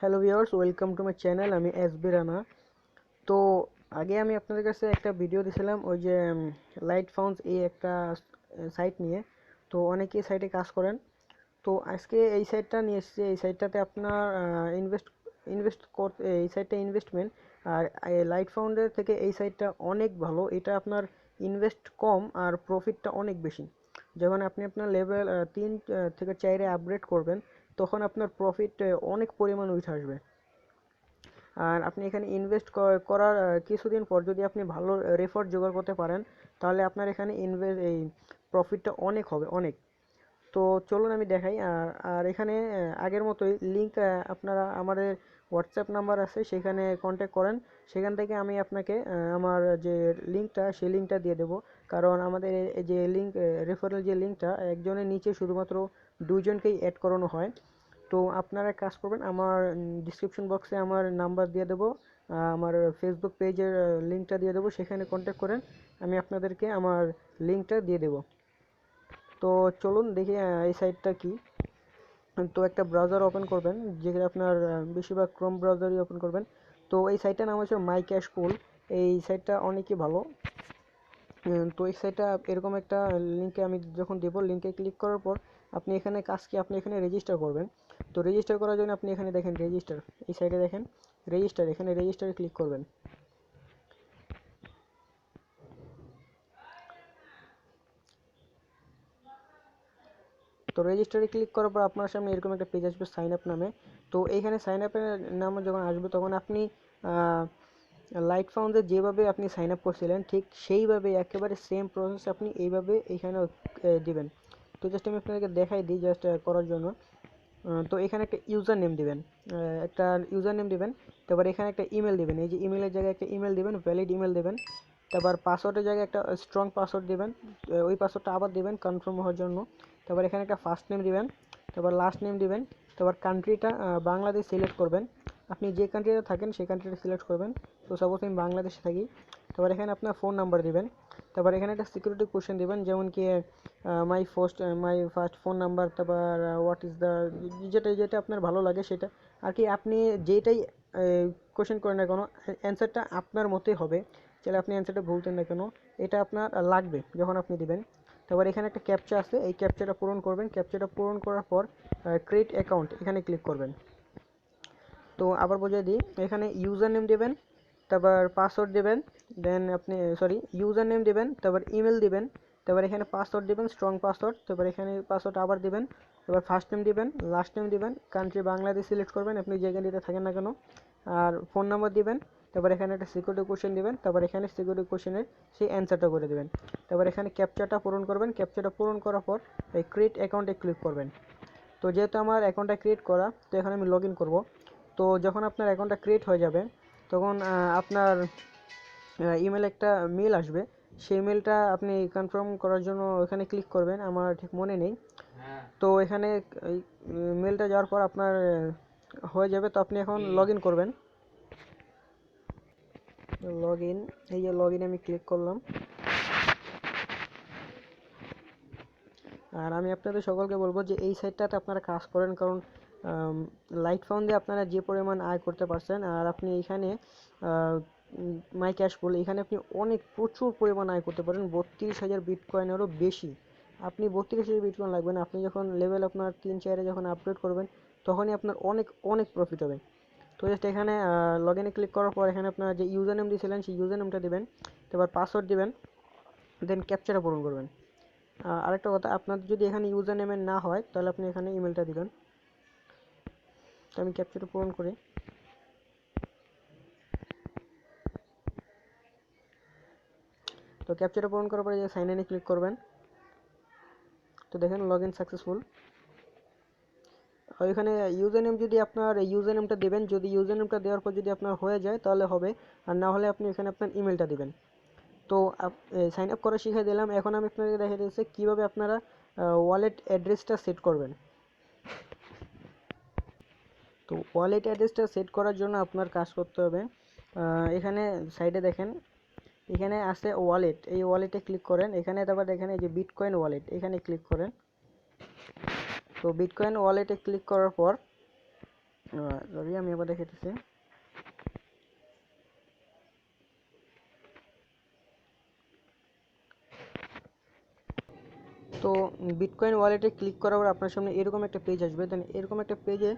Hello viewers welcome to my channel আমি S B Rana তো আগে আমি আপনাদের কাছে একটা ভিডিও দিয়েছিলাম ওই যে লাইট ফাউন্স এই একটা সাইট নিয়ে। তো অনেকেই সাইটে কাজ করেন। তো আজকে এই সাইটটা নিয়ে এসেছি। এই সাইটটাতে আপনার ইনভেস্ট ইনভেস্ট করতে এই সাইটটা ইনভেস্টমেন্ট আর লাইট ফাউন্ডের থেকে এই সাইটটা অনেক ভালো। এটা আপনার ইনভেস্ট কম আর প্রফিটটা অনেক বেশি। যখন আপনি আপনার লেভেল তিন থেকে চারে আপগ্রেড করবেন। তখন আপনার প্রফিট অনেক পরিমাণ উঠে আসবে। আর আপনি এখানে ইনভেস্ট করার কিছুদিন পর যদি আপনি ভালো রেফার জোগাড় করতে পারেন, তাহলে আপনার এখানে ইনভেস্ট এই প্রফিটটা অনেক হবে, অনেক। তো চলুন আমি দেখাই, আর আর এখানে আগের মতোই লিঙ্ক আপনারা আমাদের হোয়াটসঅ্যাপ নাম্বার আছে, সেখানে কন্ট্যাক্ট করেন। সেখান থেকে আমি আপনাকে আমার যে লিঙ্কটা, সেই লিঙ্কটা দিয়ে দেবো। কারণ আমাদের এই যে লিঙ্ক রেফারেল যে লিঙ্কটা, একজনের নিচে শুধুমাত্র দুইজনকেই অ্যাড করানো হয়। তো আপনারা কাজ করবেন, আমার ডিসক্রিপশন বক্সে আমার নাম্বার দিয়ে দেবো আমার ফেসবুক পেজের লিঙ্কটা দিয়ে দেবো, সেখানে কন্ট্যাক্ট করেন, আমি আপনাদেরকে আমার লিঙ্কটা দিয়ে দেবো। তো চলুন দেখি এই সাইটটা কি। তো একটা ব্রাউজার ওপেন করবেন, যেখানে আপনার বেশিরভাগ ক্রোম ব্রাউজারই ওপেন করবেন। তো এই সাইটটার নাম হচ্ছে মাই ক্যাশ কুল এই সাইটটা অনেকই ভালো। তো এই সাইটটা এরকম একটা লিঙ্কে আমি যখন দেবো লিঙ্কে ক্লিক করার পর আপনি এখানে কাজ কি, আপনি এখানে রেজিস্টার করবেন। তো রেজিস্টার করার জন্য আপনি এখানে দেখেন রেজিস্টার এই সাইডে দেখেন রেজিস্টার এখানে রেজিস্টারে ক্লিক করবেন। তো রেজিস্টারে ক্লিক করার পর আপনার সামনে এরকম একটা পেজ আসবে সাইন আপ নামে। তো এইখানে সাইন আপের নামে যখন আসবে, তখন আপনি লাইট ফাউন্ডে যেভাবে আপনি সাইন আপ করছিলেন, ঠিক সেইভাবে, একেবারে সেম প্রসেস আপনি এইভাবে এইখানে দিবেন। তো জাস্ট আমি আপনাদেরকে দেখাই দিই জাস্ট করার জন্য। তো এখানে একটা ইউজার নেম দিবেন একটা ইউজার নেম দিবেন, তারপর এখানে একটা ইমেল দিবেন। এই যে ইমেলের জায়গায় একটা ইমেল দিবেন ভ্যালিড ইমেল দিবেন। তারপর পাসওয়ার্ডের জায়গায় একটা স্ট্রং পাসওয়ার্ড দিবেন ওই পাসওয়ার্ডটা আবার দিবেন কনফার্ম হওয়ার জন্য। তারপর এখানে একটা ফার্স্ট নেম দিবেন, তারপর লাস্ট নেম দিবেন, তারপর কান্ট্রিটা বাংলাদেশ সিলেক্ট করবেন। আপনি যে কান্ট্রিতে থাকেন সেই কান্ট্রিটা সিলেক্ট করবেন। তো সাপোজ আমি বাংলাদেশে থাকি, তারপর এখানে আপনার ফোন নাম্বার দিবেন। তারপর এখানে একটা সিকিউরিটি কোশ্চেন দিবেন, যেমন কি my first my first phone number তারপর হোয়াট ইজ দ্য যেটা যেটা আপনার ভালো লাগে সেটা। আর কি আপনি যেটাই কোশ্চেন করেন না কেন অ্যান্সারটা আপনার মতোই হবে। চাইলে আপনি অ্যান্সারটা ভুলতেন না কেন, এটা আপনার লাগবে যখন আপনি দিবেন। তারপর এখানে একটা ক্যাপচা আছে, এই ক্যাপচাটা পূরণ করবেন। ক্যাপচাটা পূরণ করার পর ক্রিয়েট অ্যাকাউন্ট এখানে ক্লিক করবেন। তো আবার বোঝাই দিই, এখানে ইউজার নেম দেবেন, তারপর পাসওয়ার্ড দেবেন দেন আপনি সরি ইউজার নেম দেবেন, তারপর ইমেল দিবেন, তারপর এখানে পাসওয়ার্ড দেবেন স্ট্রং পাসওয়ার্ড তারপর এখানে পাসওয়ার্ড আবার দিবেন, তারপর ফার্স্ট নেম দিবেন লাস্ট নেম দিবেন কান্ট্রি বাংলাদেশ সিলেক্ট করবেন, আপনি যে কান্ট্রিতে থাকেন না কেন, আর ফোন নাম্বার দিবেন তারপর এখানে একটা সিকিউরিটি কোশ্চেন দিবেন তারপর এখানে সিকিউরিটি কোশ্চেনের সেই অ্যান্সারটা করে দেবেন। তারপর এখানে ক্যাপচাটা পূরণ করবেন ক্যাপচাটা পূরণ করার পর এই ক্রিয়েট অ্যাকাউন্টে ক্লিক করবেন। তো যেহেতু আমার অ্যাকাউন্টটা ক্রিয়েট করা তো এখানে আমি লগ ইন করব। তো যখন আপনার অ্যাকাউন্টটা ক্রিয়েট হয়ে যাবে তখন আপনার ইমেল একটা মেল আসবে। সেই মেলটা আপনি কনফার্ম করার জন্য এখানে ক্লিক করবেন আমার ঠিক মনে নেই। তো এখানে মেলটা যাওয়ার পর আপনার হয়ে যাবে। তো আপনি এখন লগ ইন করবেন। লগ ইন এই যে লগ ইন আমি ক্লিক করলাম। আর আমি আপনাদের সকলকে বলব যে এই সাইটটাতে আপনারা কাজ করেন, কারণ লাইট ফাউন্ডে আপনারা যে পরিমাণ আয় করতে পারছেন, আর আপনি এখানে মাই ক্যাশ বলে এখানে আপনি অনেক প্রচুর পরিমাণ আয় করতে পারেন, বত্রিশ হাজার বিটকয়েনেরও বেশি। আপনি বত্রিশ হাজার বিটকয়েন লাগবে না, আপনি যখন লেভেল আপনার তিন, চারে যখন আপগ্রেড করবেন, তখনই আপনার অনেক অনেক প্রফিট হবে। তো জাস্ট এখানে লগ ইনে ক্লিক করার পর এখানে আপনার যে ইউজার নেম দিয়েছিলেন সেই ইউজার নেমটা দেবেন তারপর পাসওয়ার্ড দিবেন দেন ক্যাপচারটা পূরণ করবেন। আরেকটা কথা, আপনার যদি এখানে ইউজার নেমের না হয়, তাহলে আপনি এখানে ইমেলটা দিবেন। তো আমি ক্যাপচারটা পূরণ করি। তো ক্যাপচারটা পূরণ করার পরে যে সাইন ইনে ক্লিক করবেন, তো দেখেন লগ ইন সাকসেসফুল ওইখানে ইউজার নেম যদি আপনার ইউজার নেমটা দেবেন, যদি ইউজার নেমটা দেওয়ার পর যদি আপনার হয়ে যায়, তাহলে হবে। আর না হলে আপনি এখানে আপনার ইমেলটা দিবেন। তো সাইন আপ করা শিখিয়ে দিলাম। এখন আমি আপনাদের দেখে দিচ্ছি কীভাবে আপনারা ওয়ালেট অ্যাড্রেসটা সেট করবেন। তো ওয়ালেট অ্যাড্রেসটা সেট করার জন্য আপনার কাজ করতে হবে। এখানে সাইডে দেখেন, এখানে আছে ওয়ালেট এই ওয়ালেটে ক্লিক করেন। এখানে তারপর দেখেন এই যে বিটকয়েন ওয়ালেট এখানে ক্লিক করেন। তো বিটকয়েন ওয়ালেটে ক্লিক করার পর সরি আমি আবার দেখাইতেছি। তো বিটকয়েন ওয়ালেটে ক্লিক করার পর আপনার সামনে এরকম একটা পেজ আসবে। দেন এরকম একটা পেজে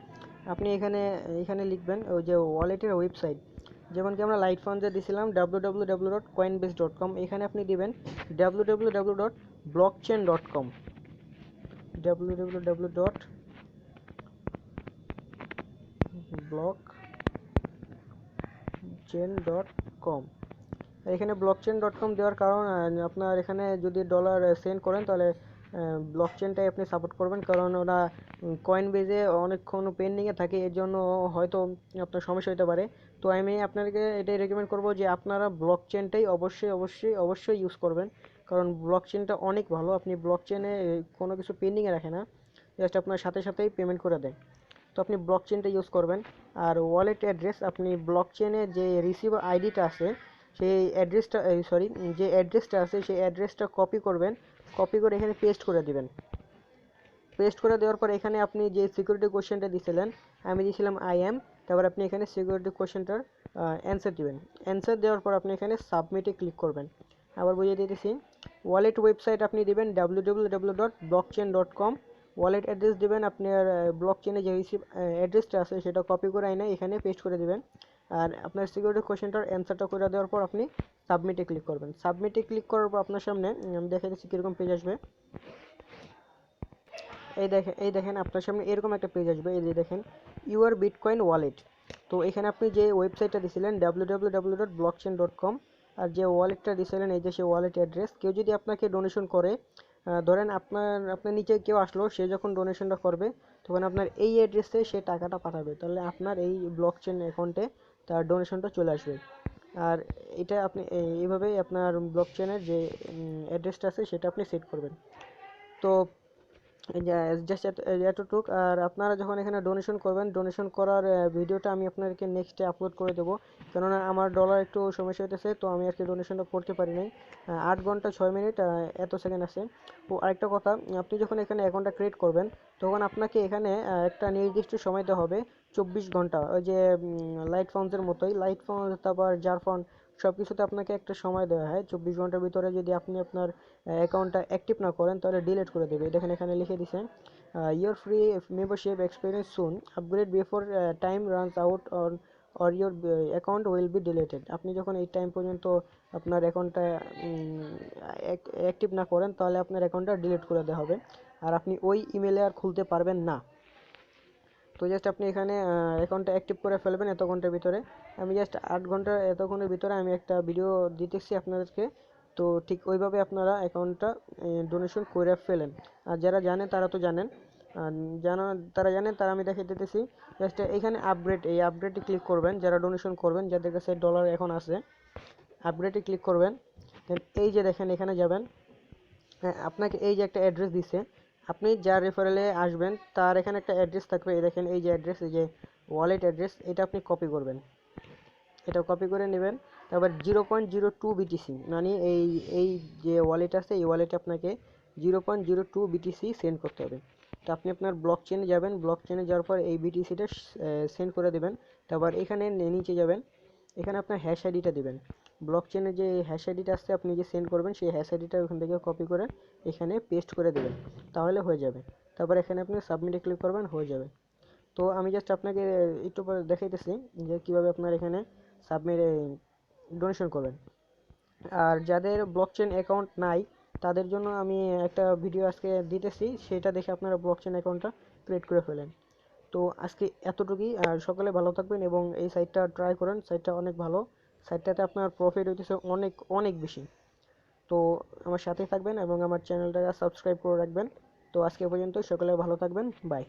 আপনি এখানে এখানে লিখবেন, ওই যে ওয়ালেটের ওয়েবসাইট যেমন কি আমরা লাইট ফান্ডে দিছিলাম W W W dot Coinbase dot com এখানে আপনি দিবেন W W W dot blockchain dot com W dot com এখানে চেন ডট কম দেওয়ার কারণ আপনার এখানে যদি ডলার সেন্ড করেন তাহলে ব্লক চেনটাই আপনি সাপোর্ট করবেন। কারণ ওরা কয়েন বেজে অনেকক্ষণ পেন্ডিংয়ে থাকে, এর জন্য হয়তো আপনার সমস্যা হতে পারে। তো আমি আপনাদেরকে এটাই রেকমেন্ড করব যে আপনারা ব্লক চেনটাই অবশ্যই অবশ্যই অবশ্যই ইউজ করবেন। কারণ ব্লক চেনটা অনেক ভালো। আপনি ব্লক চেনে কোনো কিছু পেন্ডিংয়ে রাখে না। জাস্ট আপনার সাথে সাথেই পেমেন্ট করে দেয়। তো আপনি ব্লক চেনটা ইউজ করবেন। আর ওয়ালেট অ্যাড্রেস আপনি ব্লক চেনে যে রিসিভার আইডিটা আছে, সেই অ্যাড্রেসটা সরি যে অ্যাড্রেসটা আছে, সেই অ্যাড্রেসটা কপি করবেন। কপি করে এখানে পেস্ট করে দিবেন। পেস্ট করে দেওয়ার পর এখানে আপনি যে সিকিউরিটি কোশ্চেনটা দিয়েছিলেন আমি দিয়েছিলাম আই এম তারপর আপনি এখানে সিকিউরিটি কোশ্চেনটার অ্যান্সার দিবেন। অ্যান্সার দেওয়ার পর আপনি এখানে সাবমিটে ক্লিক করবেন। আবার বুঝিয়ে দিতেছি। ওয়ালেট ওয়েবসাইট আপনি দেবেন W W W dot blockchain dot com wallet address দেবেন আপনার ব্লক চেনে যে রিসিভ অ্যাড্রেসটা আছে সেটা কপি করে এনে এখানে পেস্ট করে দেবেন। আর আপনার সিকিউরিটি কোশ্চেনটার অ্যান্সারটা করে দেওয়ার পর আপনি সাবমিটে ক্লিক করবেন। সাবমিটে ক্লিক করার পর আপনার সামনে আমি দেখে দিচ্ছি কীরকম পেজ আসবে। এই দেখেন এই দেখেন আপনার সামনে এরকম একটা পেজ আসবে, এই যে দেখেন ইউর বিটকয়েন ওয়ালেট তো এখানে আপনি যে ওয়েবসাইটটা দিয়েছিলেন W W W dot blockchain dot com আর যে ওয়ালেটটা দিয়েছিলেন এই যে সেই ওয়ালেট অ্যাড্রেস কেউ যদি আপনাকে ডোনেশন করে ধরেন আপনার আপনার নিচে কেউ আসলো, সে যখন ডোনেশনটা করবে, তখন আপনার এই অ্যাড্রেসে সে টাকাটা পাঠাবে। তাহলে আপনার এই ব্লক চেন অ্যাকাউন্টে তার ডোনেশনটা চলে আসবে। আর এটা আপনি এই- এইভাবেই আপনার ব্লক চেনের যে অ্যাড্রেসটা আছে, সেটা আপনি সেট করবেন। তো জাস্ট এতটুক আর আপনারা যখন এখানে ডোনেশন করবেন ডোনেশন করার ভিডিওটা আমি আপনাদেরকে নেক্সটে আপলোড করে দেবো। কেননা আমার ডলার একটু সমস্যা হইতেছে, তো আমি আজকে ডোনেশনটা করতে পারি নাই। আট ঘণ্টা ছয় মিনিট এত সেকেন্ড আছে। ও আরেকটা কথা, আপনি যখন এখানে অ্যাকাউন্টটা ক্রিয়েট করবেন, তখন আপনাকে এখানে একটা নির্দিষ্ট সময় দেওয়া হবে, চব্বিশ ঘণ্টা। ওই যে লাইট ফাউন্সের মতোই। লাইট ফাউন্স তারপর জার সব কিছুতে আপনাকে একটা সময় দেওয়া হয়। চব্বিশ ঘণ্টার ভিতরে যদি আপনি আপনার অ্যাকাউন্টটা অ্যাক্টিভ না করেন, তাহলে ডিলিট করে দেবে। দেখেন এখানে লিখে দিছে your free membership experience soon upgrade before time runs out on or your account will be deleted আপনি যখন এই টাইম পর্যন্ত আপনার অ্যাকাউন্টটা অ্যাক্টিভ না করেন, তাহলে আপনার অ্যাকাউন্টটা ডিলিট করে দেওয়া হবে। আর আপনি ওই ইমেলে আর খুলতে পারবেন না। তো জাস্ট আপনি এখানে অ্যাকাউন্টটা অ্যাক্টিভ করে ফেলবেন এত ঘণ্টার ভিতরে। আমি জাস্ট আট ঘণ্টা এতক্ষণের ভিতরে আমি একটা ভিডিও দিতেছি আপনাদেরকে। তো ঠিক ওইভাবে আপনারা অ্যাকাউন্টটা ডোনেশন করে ফেলেন। আর যারা জানে, তারা তো জানেন। জানা তারা জানেন, তারা আমি দেখে দিতেছি। জাস্ট এখানে আপগ্রেড এই আপগ্রেডে ক্লিক করবেন, যারা ডোনেশন করবেন, যাদের কাছে ডলার এখন আছে আপগ্রেডে ক্লিক করবেন। এই যে দেখেন, এখানে যাবেন। হ্যাঁ আপনাকে এই যে একটা অ্যাড্রেস দিছে আপনি যার রেফারেলে আসবেন, তার এখানে একটা অ্যাড্রেস থাকবে। এই দেখেন, এই যে অ্যাড্রেস এই যে ওয়ালেট অ্যাড্রেস এটা আপনি কপি করবেন। এটা কপি করে নেবেন। তারপর zero point zero two BTC মানে এই এই যে ওয়ালেট আছে, এই ওয়ালেটে আপনাকে zero point zero two BTC send করতে হবে। তো আপনি আপনার ব্লক চেনে যাবেন ব্লক চেনে যাওয়ার পর এই বিটিসিটা সেন্ড করে দেবেন। তারপর এখানে নিচে যাবেন। এখানে আপনার হ্যাশ আইডিটা দিবেন। ব্লক চেনে যে হ্যাশ আইডিটা আসছে, আপনি যে সেন্ড করবেন, সেই হ্যাশ আইডিটা ওখান থেকে কপি করে এখানে পেস্ট করে দেবেন, তাহলে হয়ে যাবে। তারপর এখানে আপনি সাবমিটে ক্লিক করবেন, হয়ে যাবে। তো আমি জাস্ট আপনাকে একটু পরে দেখাইতেছি যে কীভাবে আপনার এখানে সাবমিট ডোনেশন করবেন। আর যাদের ব্লকচেন অ্যাকাউন্ট নাই, তাদের জন্য আমি একটা ভিডিও আজকে দিতেছি, সেটা দেখে আপনারা ব্লকচেন অ্যাকাউন্টটা ক্রিয়েট করে ফেলেন। তো আজকে এতটুকুই, আর সকলে ভালো থাকবেন এবং এই সাইটটা ট্রাই করেন সাইটটা অনেক ভালো। সাইটটাতে আপনার প্রফিট হইতেছে অনেক অনেক বেশি। তো আমার সাথেই থাকবেন এবং আমার চ্যানেলটা সাবস্ক্রাইব করে রাখবেন। তো আজকে পর্যন্ত সকলে ভালো থাকবেন বাই